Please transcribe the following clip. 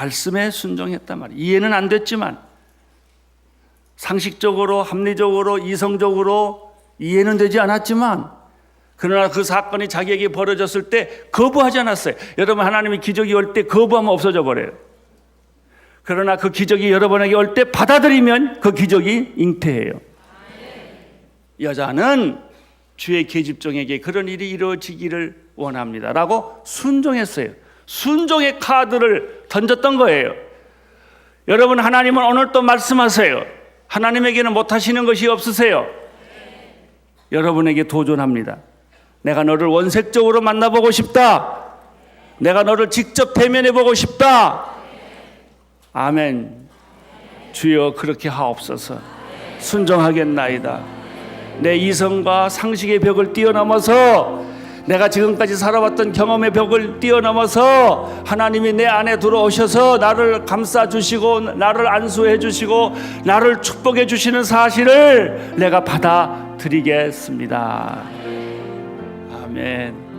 말씀에 순종했단 말이에요. 이해는 안 됐지만 상식적으로 합리적으로 이성적으로 이해는 되지 않았지만 그러나 그 사건이 자기에게 벌어졌을 때 거부하지 않았어요. 여러분 하나님이 기적이 올 때 거부하면 없어져 버려요. 그러나 그 기적이 여러분에게 올 때 받아들이면 그 기적이 잉태해요. 여자는 주의 계집종에게 그런 일이 이루어지기를 원합니다 라고 순종했어요. 순종의 카드를 던졌던 거예요. 여러분 하나님은 오늘 또 말씀하세요. 하나님에게는 못하시는 것이 없으세요. 여러분에게 도전합니다. 내가 너를 원색적으로 만나보고 싶다. 내가 너를 직접 대면해 보고 싶다. 아멘. 주여 그렇게 하옵소서. 순종하겠나이다. 내 이성과 상식의 벽을 뛰어넘어서 내가 지금까지 살아왔던 경험의 벽을 뛰어넘어서 하나님이 내 안에 들어오셔서 나를 감싸 주시고 나를 안수해 주시고 나를 축복해 주시는 사실을 내가 받아들이겠습니다. 아멘.